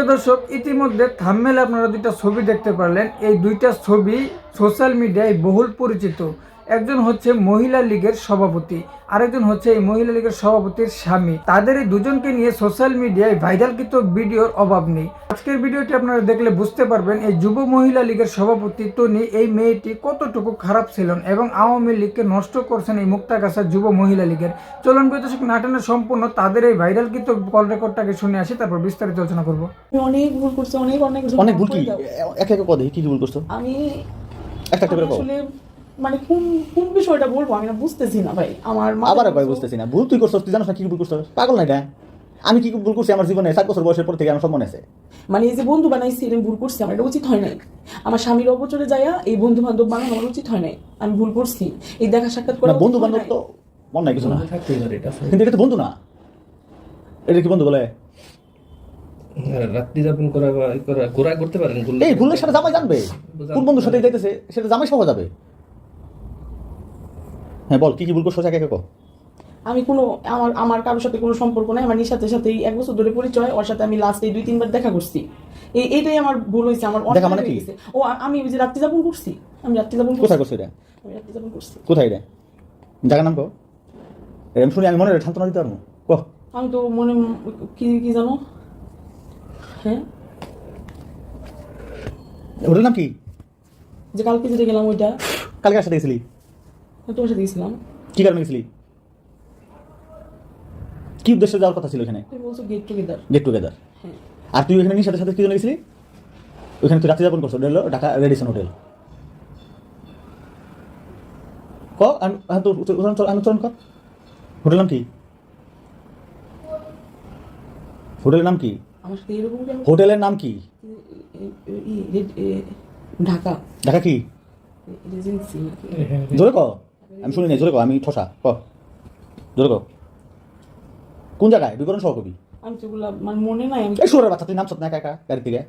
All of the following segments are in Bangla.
প্রিয় দর্শক, ইতিমধ্যে থাম্মেলে আপনারা দুইটা ছবি দেখতে পারলেন। এই দুইটা ছবি সোশ্যাল মিডিয়ায় বহুল পরিচিত। একজন হচ্ছে মহিলা লীগের সভাপতি আরেকজন হচ্ছে এই মহিলা লীগের সভাপতির স্বামী। তাদের এই দুজনকে নিয়ে সোশ্যাল মিডিয়ায় ভাইরালকৃত ভিডিওর অভাব নেই। আজকের ভিডিওটি আপনারা দেখলে বুঝতে পারবেন এই যুব মহিলা লীগের সভাপতি তনি এই মেয়েটি কতটুকু খারাপ ছিলেন এবং আওয়ামী লীগকে নষ্ট করছেন এই মুক্তাগাছা যুব মহিলা লীগের। চলন প্রিয় দর্শক নাটনের সম্পূর্ণ তাদের এই ভাইরালকৃত কল রেকর্ডটাকে শুনে আসি তারপর বিস্তারিত আলোচনা করব। অনেক ভুল করছি অনেক অনেক অনেক ভুল কি? এক এক কদে কি কি ভুল করছ? আমি একটা একটা করে আসলে মানে কোন কোন বিষয়টা বলব আমি না বুঝতেছি না ভাই। আমার আবার একবার বুঝতেছি না। ভুল তুই করছ তুই জানো না কি ভুল করছ পাগল না এটা? আমি কি ভুল করছি আমার জীবনে? সাত বছর বয়সের পর থেকে আমার সব মনে আছে। মানে এই যে বন্ধু বানাইছি আমি ভুল করছি আমার এটা উচিত হয় নাই। আমার স্বামীর অবচরে যাইয়া এই বন্ধু বান্ধব বানানো আমার উচিত হয় নাই। আমি ভুল করছি। এই দেখা সাক্ষাৎ করা বন্ধু বান্ধব তো মন নাই কিছু না। কিন্তু এটা তো বন্ধু না। এটা কি বন্ধু বলে? হ্যাঁ, রাত্রি যাপন করা করা ঘোরা করতে পারেন এই ভুলের সাথে জামাই জানবে। কোন বন্ধুর সাথে যাইতেছে সেটা জামাই সহ যাবে। হ্যাঁ বল কি কি ভুল করছ একে একে আমি কোনো আমার আমার কারোর সাথে কোনো সম্পর্ক নাই আমার নিশাতে সাথেই এক বছর ধরে পরিচয় ওর সাথে আমি লাস্টে দুই তিনবার দেখা করছি। এই এইটাই আমার ভুল হয়েছে আমার অনেক দেখা মানে কি? ও আমি ওই যে রাত্রি যাপন করছি আমি রাত্রি যাপন করছি। কোথায় করছ এটা? আমি রাত্রি যাপন করছি। কোথায় এটা? জায়গার নাম কো? এরকম শুনি আমি মনে হয় সান্ত্বনা দিতে পারব। কো? আমি তো মনে কি কি জানো? হ্যাঁ? হোটেল নাম কি? যে কালকে যেটা গেলাম ওইটা। কালকে সাথে গেছিলি? তোমার সাথে গেছিলাম কি কারণে গেছিলি? কি উদ্দেশ্যে যাওয়ার কথা ছিল এখানে? তুমি বলছো গেট টুগেদার গেট টুগেদার হ্যাঁ। আর তুই ওখানে সাথে সাথে কি জন্য গেছিলি? ওখানে তুই রাত্রি যাপন করছ ওটা হলো ঢাকা রেডিসন হোটেল। ক আন- হ্যাঁ তোর উদাহরণ চল- কর হোটেল নাম কি? হোটেলের নাম কি? হোটেলের নাম কি? ঢাকা। ঢাকা কি? রেজেন্সি। জোরে ক। আমি শুনি নাই জোরে ক আমি ঠসা ক জোরে ক কোন জায়গায়? বিবরণ সহকবি আমি মানে মনে নাই আমি এই সুরের বাচ্চা তুই নামছত না একা একা গাড়ি থেকে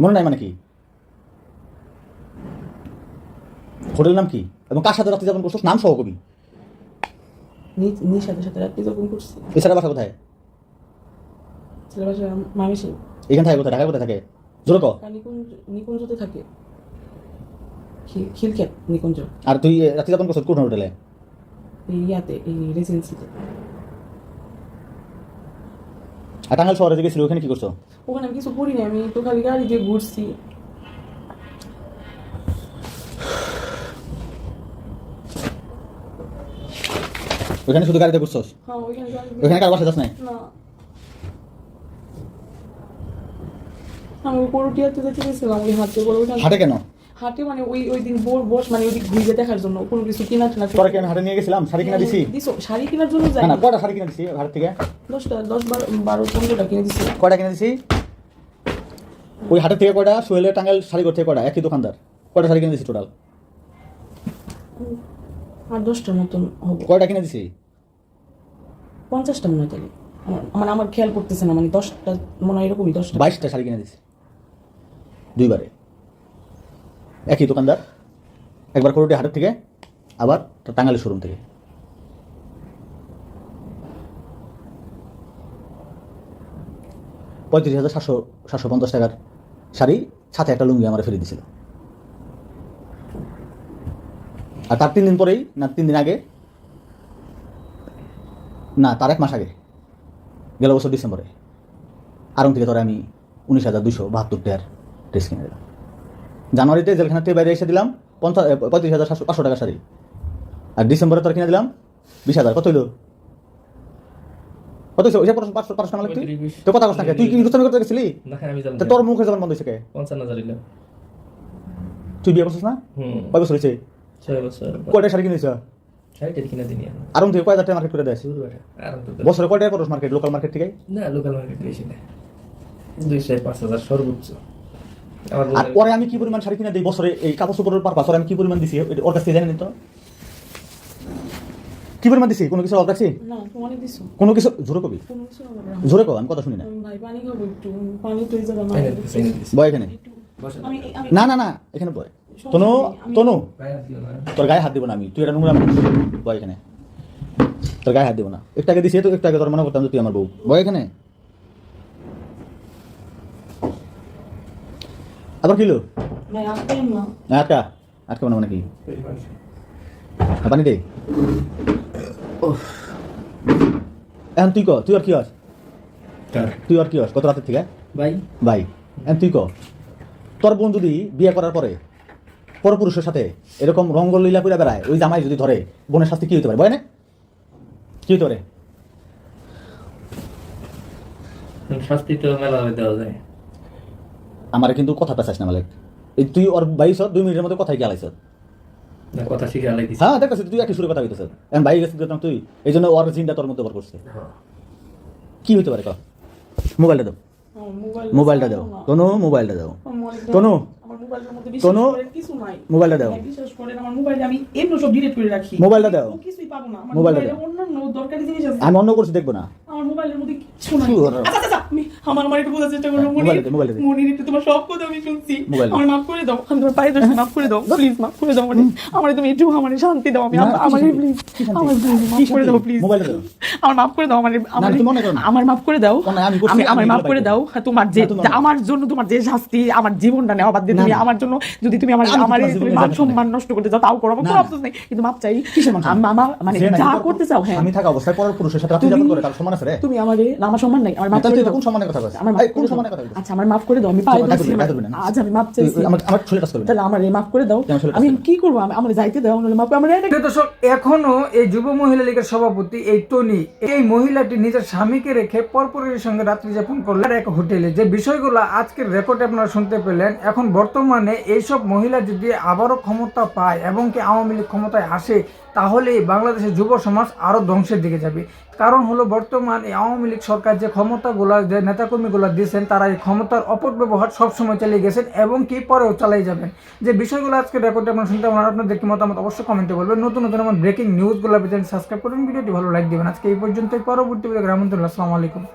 মনে নাই মানে কি? হোটেল নাম কি? এবং কার সাথে রাত্রি যাপন করছিস? নাম সহ কবি। নি- নিশাদের সাথে রাত্রি যাপন করছি। এছাড়া বাসা কোথায়? ছেলে বাসা মামিসে। এখান থাকে কোথায়? ঢাকায় কোথায় থাকে? জোরে ক নিকুঞ্জ নিকুঞ্জতে থাকে। খিলক্ষেত নিকুঞ্জ। আর তুই এ, রাত্রি যাপন করছিস কোন হোটেলে? এই ইয়াতে এই রেজেন্সিতে আর টাঙ্গাল শহরে যে গেছিলি ওখানে কি করছ? ওখানে আমি কিছু করি না আমি তো খালি গাড়ি দিয়ে ঘুরছি। ওখানে শুধু গাড়িতে ঘুরছস? হ্যাঁ ওখানে কার বাসা যাস নাই? না। আমি করটিয়াতে যেতে গেছিলাম ওই হাতে করে হাটে কেন? হাটে মানে ওই ওই দিন বোর বস মানে ওই দিক ঘুরে দেখার জন্য কোনো কিছু কিনা টিনা তোরা কি আমি হাটে নিয়ে গেছিলাম? শাড়ি কিনা দিছি? দিছো। শাড়ি কেনার জন্য যাই। না কয়টা শাড়ি কিনা দিছি হাট থেকে? দশটা দশ বারো বারো পনেরোটা কিনে দিছি। কয়টা কিনে দিছি? ওই হাটের থেকে কয়টা? সোহেলের টাঙ্গাল শাড়ি করতে কয়টা? একই দোকানদার। কয়টা শাড়ি কিনে দিছি টোটাল আর দশটার মতন হব। কয়টা কিনে দিছি? পঞ্চাশটা মনে হয় তাহলে। আমার মানে আমার খেয়াল করতেছে না মানে দশটা মনে হয় এরকমই দশটা। বাইশটা শাড়ি কিনে দিছি। দুইবারে। একই দোকানদার। একবার করোটি হাটের থেকে, আবার টাঙ্গালের শোরুম থেকে। পঁয়ত্রিশ হাজার সাতশো সাতশো পঞ্চাশ টাকার শাড়ি সাথে একটা লুঙ্গি আমার ফেলে দিছিল। আর তার তিন দিন পরেই, না, তিন দিন আগে, না, তার এক মাস আগে, গেল বছর ডিসেম্বরে, আরং থেকে ধরে আমি উনিশ হাজার দুশো বাহাত্তর টাকার ড্রেস কিনে দিলাম। জানুয়ারিতে জেলখানা থেকে বাইরে এসে দিলাম পঞ্চাশ পঁয়ত্রিশ হাজার সাতশো পাঁচশো টাকা শাড়ি। আর ডিসেম্বরে তোর কিনে দিলাম বিশ হাজার। কত হইল? কত ওইটা পাঁচশো পাঁচশো টাকা তো কথা কথা তুই কি রুস্তামি করতে গেছিলি? তোর মুখে যখন বন্ধ হয়েছে কে? পঞ্চান্ন হাজার তুই বিয়ে করছিস না? কয় বছর হয়েছে? কয়টা শাড়ি কিনেছ? শাড়িটা কিনে দিনি আমি। আরং থেকে কয় মার্কেট করে দেয় বছরে কয় টাকা মার্কেট লোকাল মার্কেট থেকে? না লোকাল মার্কেট বেশি না। দুইশো পাঁচ হাজার সর্বোচ্চ। আর পরে আমি কি পরিমাণ শাড়ি কিনে দিই বছরে? এই কাপড় চোপড়ের পারপাস আমি কি পরিমাণ দিছি? এটা ওর কাছ থেকে জানেন তো? কি পরিমাণ দিছি? কোনো কিছু অল্প রাখছি না তোমার দিছো। কোনো কিছু? জোরে কবি। জোরে কো আমি কথা শুনি না। বয় এখানে। না না না এখানে বয়। তনু তনু। তোর গায়ে হাত দিব না আমি। তুই এটা নোংরা বয় এখানে। তোর গায়ে হাত দিব না। একটু আগে দিছি তো একটু আগে তোর মনে করতাম যে তুই আমার বউ। বয় এখানে? আবার কিলো? আটকা আটকা মানে মানে কি পানি দে। এখন তুই ক? তুই আর কি হস তুই আর কি হস কত রাতের থেকে? ভাই। ভাই। এখন তুই ক? তোর বোন যদি বিয়ে করার পরে পরপুরুষের সাথে এরকম রঙ্গলীলা করে বেড়ায় ওই জামাই যদি ধরে বোনের শাস্তি কি হতে পারে? বয় না? কি হতে পারে? শাস্তি তো মেলা দেওয়া যায়। আমার কিন্তু কথা পেঁচাস না মালিক। এই তুই ওর বাইশ দুই মিনিটের মধ্যে কথাই গেলাইছ না কথা শিখে আলাই হ্যাঁ দেখছিস তুই একই সুরে কথা হইতেছ এখন ভাই গেছিস দেখলাম তুই। এই জন্য ওর চিন্তা তোর মধ্যে বর করছে কি হইতে পারে ক? মোবাইলটা দাও। মোবাইলটা দাও। তনু মোবাইলটা দাও। নাই। মোবাইলটা দাও। হ্যাঁ, বিশ্বাস করেন আমার মোবাইলে আমি এমনি সব ডিলিট করে রাখি। মোবাইলটা দাও। ও কিছুই পাবো না। আমার মোবাইলটা দাও। অন্যান্য দরকারি জিনিস আছে। আমি অন্য করছি দেখব না। আমার মোবাইলের মধ্যে আমার আমার একটু চেষ্টা করো হ্যাঁ। মনির একটু তোমার সব কথা আমি শুনছি। আমার মাফ করে দাও আমি তোমার পায়ে ধরছি মাফ করে দাও প্লিজ মাফ করে দাও মানে আমার তুমি একটু আমার শান্তি দাও আমি আমার প্লিজ আমার কি মাফ করে দাও প্লিজ আমার মাফ করে দাও আমার আমার মাফ করে দাও। আমি আমার মাফ করে দাও হ্যাঁ, তোমার যে আমার জন্য তোমার যে শাস্তি আমার জীবনটা নেওয়া বাদ দিয়ে তুমি আমার জন্য যদি তুমি আমার আমার মান সম্মান নষ্ট করতে চাও তাও করো আমার কোনো। আফসোস নেই। কিন্তু মাপ চাই মান মানে যা করতে চাও হ্যাঁ। আমি থাকা অবস্থায় পরের পুরুষের সাথে রাত্রি যাপন করে তার আছে রে? তুমি আমারে আমার সম্মান নাই আমার মাফ দাও। কোন সম্মানের কথা আমার কোন কথা আচ্ছা আমার মাফ করে দাও আমি পায়ে চল, ধরছি গায়ে ধরবি না। আজ আমি মাফ চাইছি। আমার আমার শরীর কাজ করবে তাহলে আমার এই মাফ করে দাও। তুই আমার শরীর আমি কি করব? আমার যাইতে দাও নাহলে মাফ আমার এটা দর্শক এখনও এই যুব মহিলা লীগের সভাপতি এই টনি এই মহিলাটি নিজের স্বামীকে রেখে পরপুরের সঙ্গে রাত্রি যাপন করলেন। এক হোটেলে যে বিষয়গুলো আজকের রেকর্ডে আপনারা শুনতে পেলেন এখন বর্তমানে এইসব মহিলা যদি আবারও ক্ষমতা পায় এবং কি আওয়ামী লীগ ক্ষমতায় আসে তাহলে বাংলাদেশের যুব সমাজ আরও ধ্বংসের দিকে যাবে। কারণ হলো বর্তমান এই আওয়ামী লীগ সরকার যে ক্ষমতাগুলো, যে নেতাকর্মীগুলো দিয়েছেন, তারা এই ক্ষমতার অপব্যবহার সবসময় চালিয়ে গেছেন এবং কি পরেও চালিয়ে যাবেন। যে বিষয়গুলো আজকে রেকর্ডে আপনারা শুনতে পারেন আপনাদের কি মতামত অবশ্যই কমেন্টে বলবেন। নতুন নতুন আমার ব্রেকিং নিউজগুলো পেতেন সাবস্ক্রাইব করুন, ভিডিওটি ভালো লাইক দিবেন। আজকে এই পর্যন্তই, পরবর্তী গ্রামান্তর আসসালামু আলাইকুম।